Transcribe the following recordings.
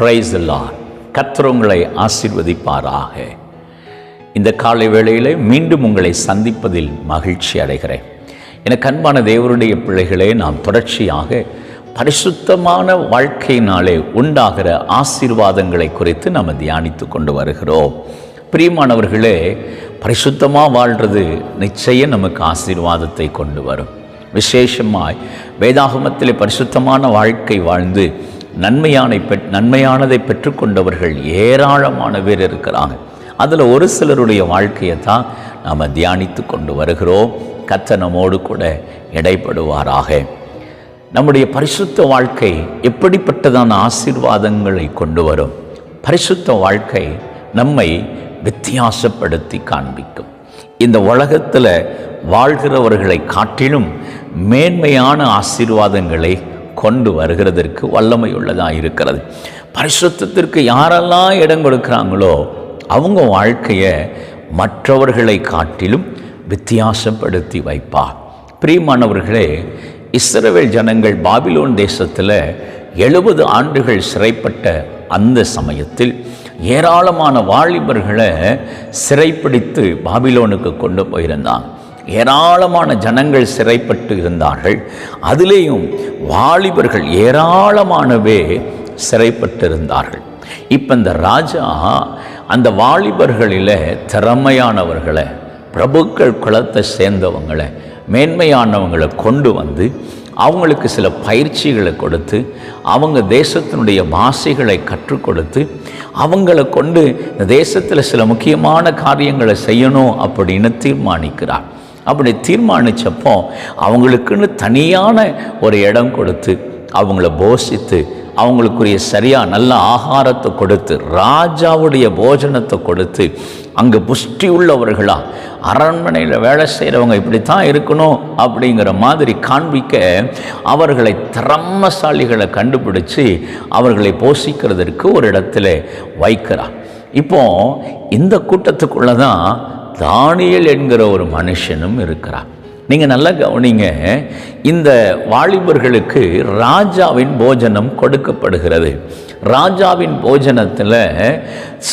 Price எல்லாம் கத்திரவங்களை ஆசிர்வதிப்பாராக. இந்த காலை வேளையிலே மீண்டும் உங்களை சந்திப்பதில் மகிழ்ச்சி அடைகிறேன். எனக்கு அன்பான தேவருடைய பிள்ளைகளே நாம் தொடர்ச்சியாக பரிசுத்தமான வாழ்க்கையினாலே உண்டாகிற ஆசீர்வாதங்களை குறித்து நாம் தியானித்து கொண்டு வருகிறோம். பிரியமானவர்களே பரிசுத்தமாக வாழ்கிறது நிச்சயம் நமக்கு ஆசீர்வாதத்தை கொண்டு வரும். விசேஷமாய் வேதாகமத்திலே பரிசுத்தமான வாழ்க்கை வாழ்ந்து நன்மையானை பெற் நன்மையானதை பெற்றுக்கொண்டவர்கள் ஏராளமான பேர் இருக்கிறாங்க. அதில் ஒரு சிலருடைய வாழ்க்கையை தான் நாம் தியானித்து கொண்டு வருகிறோம். கத்த நம்மோடு கூட இடைப்படுவாராக. நம்முடைய பரிசுத்த வாழ்க்கை எப்படிப்பட்டதான ஆசீர்வாதங்களை கொண்டு வரும்? பரிசுத்த வாழ்க்கை நம்மை வித்தியாசப்படுத்தி காண்பிக்கும். இந்த உலகத்தில் வாழ்கிறவர்களை காட்டிலும் மேன்மையான ஆசீர்வாதங்களை கொண்டு வருகிறதற்கு வல்லமை உள்ளதாக இருக்கிறது. பரிசுத்தத்திற்கு யாரெல்லாம் இடம் கொடுக்குறாங்களோ அவங்க வாழ்க்கையை மற்றவர்களை காட்டிலும் வித்தியாசப்படுத்தி வைப்பா. பிரியமானவர்களே இஸ்ரவேல் ஜனங்கள் பாபிலோன் தேசத்தில் எழுபது ஆண்டுகள் சிறைப்பட்ட அந்த சமயத்தில் ஏராளமான வாலிபர்களை சிறைப்பிடித்து பாபிலோனுக்கு கொண்டு போயிருந்தாங்க ஏராளமான ஜனங்கள் சிறைப்பட்டு இருந்தார்கள். அதிலேயும் வாலிபர்கள் ஏராளமானவே சிறைப்பட்டிருந்தார்கள். இப்போ இந்த ராஜா அந்த வாலிபர்களில் திறமையானவர்களை பிரபுக்கள் குலத்தை சேர்ந்தவங்களை மேன்மையானவங்களை கொண்டு வந்து அவங்களுக்கு சில பயிற்சிகளை கொடுத்து அவங்க தேசத்தினுடைய பாஷைகளை கற்றுக் கொடுத்து அவங்கள கொண்டு இந்த தேசத்தில் சில முக்கியமான காரியங்களை செய்யணும் அப்படின்னு தீர்மானிக்கிறார். அப்படி தீர்மானித்தப்போ அவங்களுக்குன்னு தனியான ஒரு இடம் கொடுத்து அவங்கள போஷித்து அவங்களுக்குரிய சரியாக நல்ல ஆகாரத்தை கொடுத்து ராஜாவுடைய போஜனத்தை கொடுத்து அங்கே புஷ்டி உள்ளவர்களா அரண்மனையில் வேலை செய்கிறவங்க இப்படித்தான் இருக்கணும் அப்படிங்கிற மாதிரி காண்பிக்க அவர்களை திறமசாலிகளை கண்டுபிடிச்சு அவர்களை போஷிக்கிறதற்கு ஒரு இடத்துல வைக்கிறார். இப்போ இந்த கூட்டத்துக்குள்ளே தான் தானியல் என்கிற ஒரு மனுஷனும் இருக்கிறார் நீங்கள் நல்லா கவனிங்க இந்த வாலிபர்களுக்கு ராஜாவின் போஜனம் கொடுக்கப்படுகிறது. ராஜாவின் போஜனத்தில்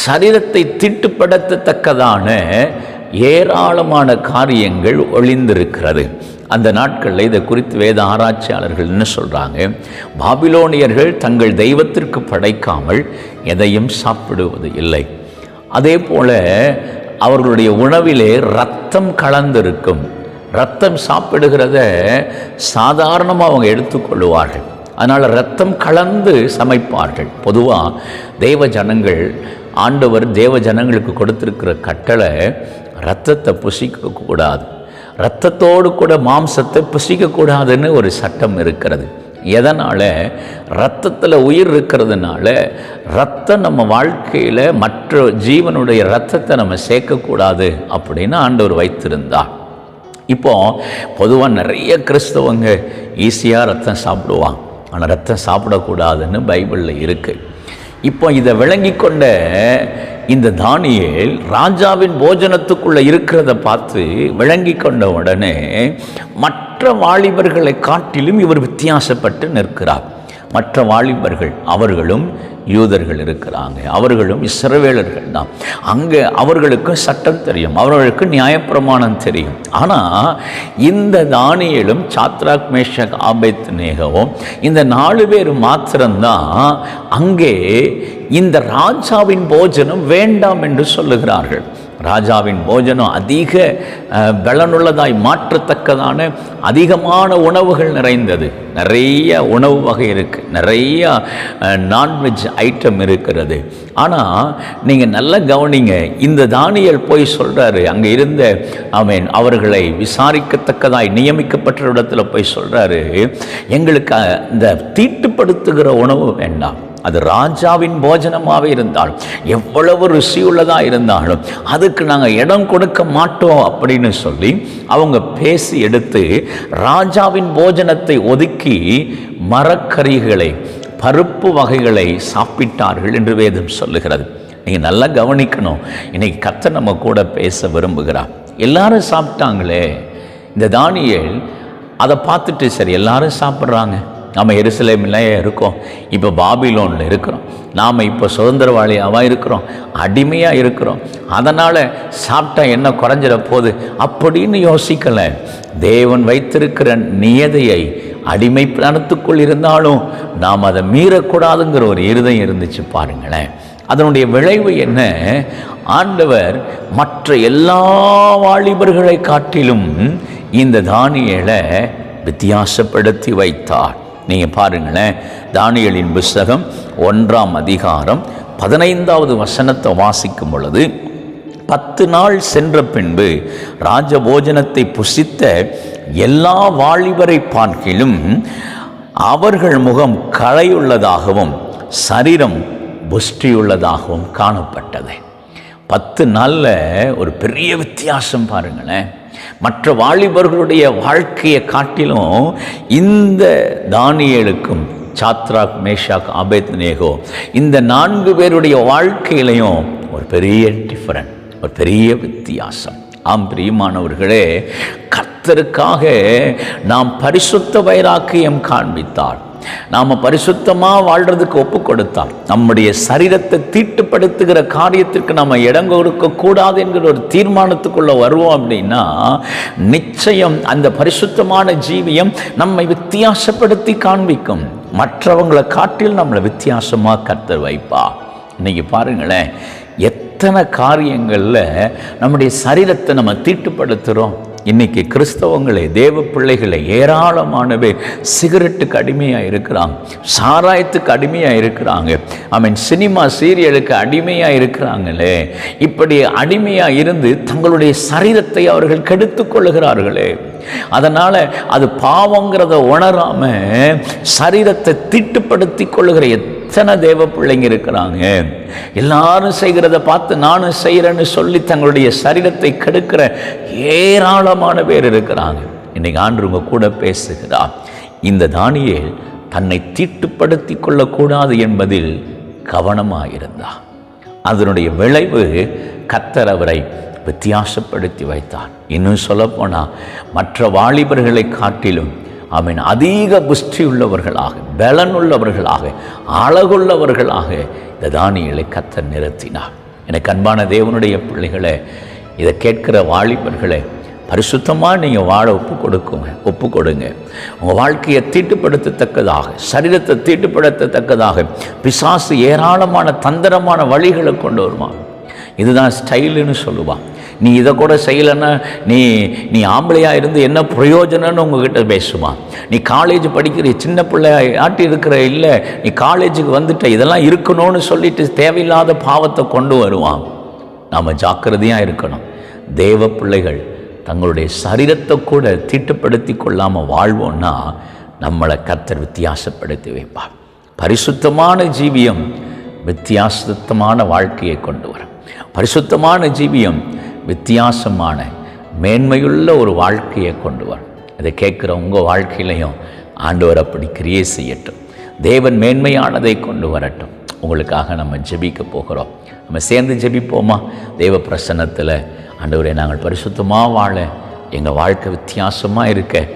சரீரத்தை திட்டுப்படுத்தத்தக்கதான ஏராளமான காரியங்கள் ஒளிந்திருக்கிறது. அந்த நாட்களில் இதை குறித்து வேத ஆராய்ச்சியாளர்கள் என்ன சொல்கிறாங்க பாபிலோனியர்கள் தங்கள் தெய்வத்திற்கு படைக்காமல் எதையும் சாப்பிடுவது இல்லை. அதே போல் அவர்களுடைய உணவிலே ரத்தம் கலந்திருக்கும். ரத்தம் சாப்பிடுகிறத சாதாரணமாக அவங்க எடுத்துக்கொள்வார்கள் அதனால் ரத்தம் கலந்து சமைப்பார்கள். பொதுவாக தெய்வ ஜனங்கள் ஆண்டவர் தேவ ஜனங்களுக்கு கொடுத்துருக்கிற கட்டளை ரத்தத்தை புசிக்கக்கூடாது ரத்தத்தோடு கூட மாம்சத்தை புசிக்கக்கூடாதுன்னு ஒரு சட்டம் இருக்கிறது. எதனால்? ரத்தத்தில் உயிர் இருக்கிறதுனால ரத்தம் நம்ம வாழ்க்கையில் மற்ற ஜீவனுடைய ரத்தத்தை நம்ம சேர்க்கக்கூடாது அப்படின்னு ஆண்டவர் வைத்திருந்தார். இப்போ பொதுவாக நிறைய கிறிஸ்தவங்க ஈஸியாக ரத்தம் சாப்பிடுவாங்க. ஆனால் ரத்தம் சாப்பிடக்கூடாதுன்னு பைபிளில் இருக்குது இப்போ இதை விளங்கி கொண்ட இந்த தானியல் ராஜாவின் போஜனத்துக்குள்ளே இருக்கிறத பார்த்து விளங்கி கொண்ட உடனே மற்ற வாலிபர்களை காட்டிலும் இவர் வித்தியாசப்பட்டு நிற்கிறார். மற்ற வாலிபர்கள் அவர்களும் யூதர்கள் இருக்கிறாங்க. அவர்களும் இஸ்ரவேலர்கள் தான். அங்கே அவர்களுக்கு சட்டம் தெரியும் அவர்களுக்கு நியாயப்பிரமாணம் தெரியும். ஆனால் இந்த தானியலும் சாத்ராக் மேஷக் ஆபேத் நேகவும் இந்த நாலு பேர் மாத்திரம்தான் அங்கே இந்த ராஜாவின் போஜனம் வேண்டாம் என்று சொல்லுகிறார்கள். ராஜாவின் போஜனம் அதிக பலனுள்ளதாய் மாற்றத்தக்கதான அதிகமான உணவுகள் நிறைந்தது. நிறைய உணவு வகை இருக்குது நிறைய நான்வெஜ் ஐட்டம் இருக்கிறது. ஆனால் நீங்கள் நல்லா கவனிங்க. இந்த தானியல் போய் சொல்கிறாரு அங்கே இருந்த அவன் அவர்களை விசாரிக்கத்தக்கதாய் நியமிக்கப்பட்ட இடத்துல போய் சொல்கிறாரு எங்களுக்கு இந்த தீட்டுப்படுத்துகிற உணவு வேண்டாம். அது ராஜாவின் போஜனமாகவே இருந்தாலும் எவ்வளவு ருசியுள்ளதாக இருந்தாலும் அதுக்கு நாங்கள் இடம் கொடுக்க மாட்டோம் அப்படின்னு சொல்லி அவங்க பேசி எடுத்து ராஜாவின் போஜனத்தை ஒதுக்கி மரக்கறிகளை பருப்பு வகைகளை சாப்பிட்டார்கள் என்று வேதம் சொல்லுகிறது. நீங்கள் நல்லா கவனிக்கணும். இன்னைக்கு கத்த நம்ம கூட பேச விரும்புகிறார். எல்லாரும் சாப்பிட்டாங்களே. இந்த தானியல் அதை பார்த்துட்டு சரி எல்லாரும் சாப்பிட்றாங்க. நம்ம எருசலேமில் இருக்கோம். இப்போ பாபிலோனில் இருக்கிறோம். நாம் இப்போ சுதந்திரவாளியாவாக இருக்கிறோம். அடிமையாக இருக்கிறோம். அதனால் சாப்பிட்டா என்ன குறைஞ்சிட போகுது? அப்படின்னு யோசிக்கலை. தேவன் வைத்திருக்கிற நியதையை அடிமை பிராணத்துக்குள் இருந்தாலும் நாம் அதை மீறக்கூடாதுங்கிற ஒரு இருதயம் இருந்துச்சு பாருங்களேன். அதனுடைய விளைவு என்ன? ஆண்டவர் மற்ற எல்லா வாலிபர்களை காட்டிலும் இந்த தானியலை வித்தியாசப்படுத்தி வைத்தார். நீங்கள் பாருங்களேன் தானியலின் புஸ்தகம் ஒன்றாம் அதிகாரம் பதினைந்தாவது வசனத்தை வாசிக்கும் பொழுது பத்து நாள் சென்ற பின்பு ராஜபோஜனத்தை புசித்த எல்லா வாலிபரை பார்க்கிலும் அவர்கள் முகம் களையுள்ளதாகவும் சரீரம் புஷ்டியுள்ளதாகவும் காணப்பட்டது. பத்து நாளில் ஒரு பெரிய வித்தியாசம் பாருங்களேன். மற்ற வாலிபர்களுடைய வாழ்க்கையை காட்டிலும் இந்த தானியலுக்கும் சாத்ராக் மேஷாக் அபேத் நேகோ இந்த நான்கு பேருடைய வாழ்க்கையிலையும் ஒரு பெரிய டிஃபரண்ட் ஒரு பெரிய வித்தியாசம். ஆம் பிரியமானவர்களே கர்த்தருக்காக நாம் பரிசுத்த வைராக்கியம் காண்பித்தார். நாம் பரிசுத்தமாக வாழ்கிறதுக்கு ஒப்பு கொடுத்தால் நம்முடைய சரீரத்தை தீட்டுப்படுத்துகிற காரியத்திற்கு நம்ம இடம் கொடுக்கக்கூடாது என்கிற ஒரு தீர்மானத்துக்குள்ளே வருவோம் அப்படின்னா நிச்சயம் அந்த பரிசுத்தமான ஜீவியம் நம்மை வித்தியாசப்படுத்தி காண்பிக்கும். மற்றவங்களை காட்டில் நம்மளை வித்தியாசமாக கற்று வைப்பா. இன்னைக்கு பாருங்களேன் எத்தனை காரியங்களில் நம்முடைய சரீரத்தை நம்ம தீட்டுப்படுத்துகிறோம் இன்னைக்கு கிறிஸ்தவங்களே தேவ பிள்ளைகளை ஏராளமான பேர் சிகரெட்டுக்கு அடிமையாக இருக்கிறாங்க சாராயத்துக்கு அடிமையாக இருக்கிறாங்க. ஐ மீன் சினிமா சீரியலுக்கு அடிமையாக இருக்கிறாங்களே. இப்படி அடிமையாக இருந்து தங்களுடைய சரீரத்தை அவர்கள் கெடுத்து கொள்ளுகிறார்களே. அதனால் அது பாவங்கிறத உணராமல் சரீரத்தை திட்டுப்படுத்தி கொள்ளுகிற எத்தனை தேவ பிள்ளைங்க இருக்கிறாங்க? எல்லாரும் செய்கிறத பார்த்து நானும் செய்கிறேன்னு சொல்லி தங்களுடைய சரீரத்தை கெடுக்கிற ஏராளமான பேர் இருக்கிறாங்க. இன்னைக்கு ஆண்டு உங்க கூட பேசுகிறா இந்த தானியல் தன்னை தீட்டுப்படுத்தி கொள்ளக்கூடாது என்பதில் கவனமாக இருந்தா. அதனுடைய விளைவு கத்தர் அவரை வித்தியாசப்படுத்தி வைத்தார். இன்னும் சொல்லப்போனால் மற்ற வாலிபர்களை காட்டிலும் அவன் அதிக புஷ்டி உள்ளவர்களாக பலன் உள்ளவர்களாக அழகுள்ளவர்களாக இந்த தானியலை கத்த நிறுத்தினார். எனக்கு அன்பான தேவனுடைய பிள்ளைகளை இதை கேட்கிற வாலிபர்களே பரிசுத்தமாக நீங்கள் வாழ ஒப்பு கொடுக்குங்க ஒப்பு கொடுங்க. உங்கள் வாழ்க்கையை தீட்டுப்படுத்தத்தக்கதாக சரீரத்தை தீட்டுப்படுத்தத்தக்கதாக பிசாசு ஏராளமான தந்திரமான வழிகளை கொண்டு வருவான் இதுதான் ஸ்டைலுன்னு சொல்லுவான். நீ இதை கூட செய்யலைன்னா நீ நீ ஆம்பளையாக இருந்து என்ன பிரயோஜனம்னு உங்ககிட்ட பேசுவான் நீ காலேஜ் படிக்கிற சின்ன பிள்ளை ஆட்டி இருக்கிற இல்லை நீ காலேஜுக்கு வந்துட்ட இதெல்லாம் இருக்கணும்னு சொல்லிட்டு தேவையில்லாத பாவத்தை கொண்டு வருவான். நாம் ஜாக்கிரதையாக இருக்கணும். தேவ பிள்ளைகள் தங்களுடைய சரீரத்தை கூட தீட்டுப்படுத்தி கொள்ளாமல் வாழ்வோன்னா நம்மளை கர்த்தர் வித்தியாசப்படுத்தி வைப்பார். பரிசுத்தமான ஜீவியம் வித்தியாசத்தமான வாழ்க்கையை கொண்டு வரும். பரிசுத்தமான ஜீவியம் வித்தியாசமான மேன்மையுள்ள ஒரு வாழ்க்கையை கொண்டு வரும். அதை கேட்குற உங்கள் வாழ்க்கையிலையும் ஆண்டவர் அப்படி கிரியே செய்யட்டும். தேவன் மேன்மையானதை கொண்டு வரட்டும். உங்களுக்காக நம்ம ஜெபிக்க போகிறோம். நம்ம சேர்ந்து ஜெபிப்போமா? தேவ பிரசன்னத்தில் ஆண்டவரை நாங்கள் பரிசுத்தமாக வாழ எங்கள் வாழ்க்கை வித்தியாசமாக இருக்க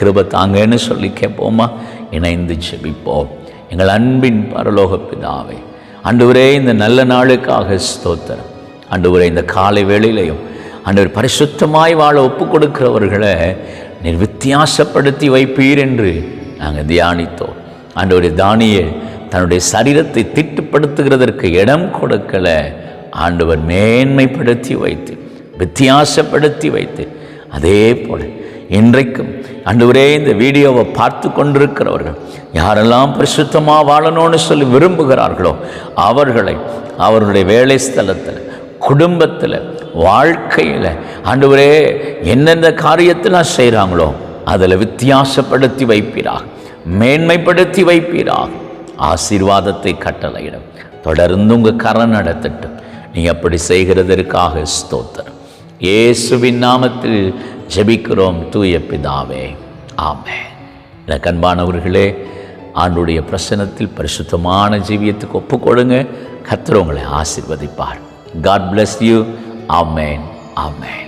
கிருப தாங்கன்னு சொல்லி கேட்போமா? இணைந்து ஜெபிப்போம். எங்கள் அன்பின் பரலோக பிதாவை அன்றுவரே இந்த நல்ல நாளுக்காக ஸ்தோத்திரம். அன்றுவரே இந்த காலை வேளையிலையும் அன்றுவர் பரிசுத்தமாய் வாழ ஒப்பு கொடுக்கிறவர்களை நீர் வித்தியாசப்படுத்தி வைப்பீர் என்று நாங்கள் தியானித்தோம். அன்றுவரே தானியே தன்னுடைய சரீரத்தை திட்டுப்படுத்துகிறதற்கு இடம் கொடுக்கல. ஆண்டவர் மேன்மைப்படுத்தி வைத்து வித்தியாசப்படுத்தி வைத்து அதே போல இன்றைக்கும் அன்றுவரே இந்த வீடியோவை பார்த்து கொண்டிருக்கிறவர்கள் யாரெல்லாம் பரிசுத்தமாக வாழணும்னு சொல்லி விரும்புகிறார்களோ அவர்களை அவர்களுடைய வேலை ஸ்தலத்தில் குடும்பத்தில் வாழ்க்கையில் ஆண்டவரே எந்தெந்த காரியத்தெல்லாம் செய்கிறாங்களோ அதில் வித்தியாசப்படுத்தி வைப்பீராக மேன்மைப்படுத்தி வைப்பீராக. ஆசீர்வாதத்தை கட்டளையிடும். தொடர்ந்து உங்கள் கரை நடத்தட்டும். நீ அப்படி செய்கிறதற்காக ஸ்தோத்திரம். இயேசுவின் நாமத்தில் ஜெபிக்கிறோம் தூய பிதாவே. ஆமே எனக்கு அன்பானவர்களே ஆண்டுடைய பிரசனத்தில் பரிசுத்தமான ஜீவியத்துக்கு ஒப்புக்கொடுங்க கொடுங்க உங்களை ஆசீர்வதிப்பார். God bless you amen amen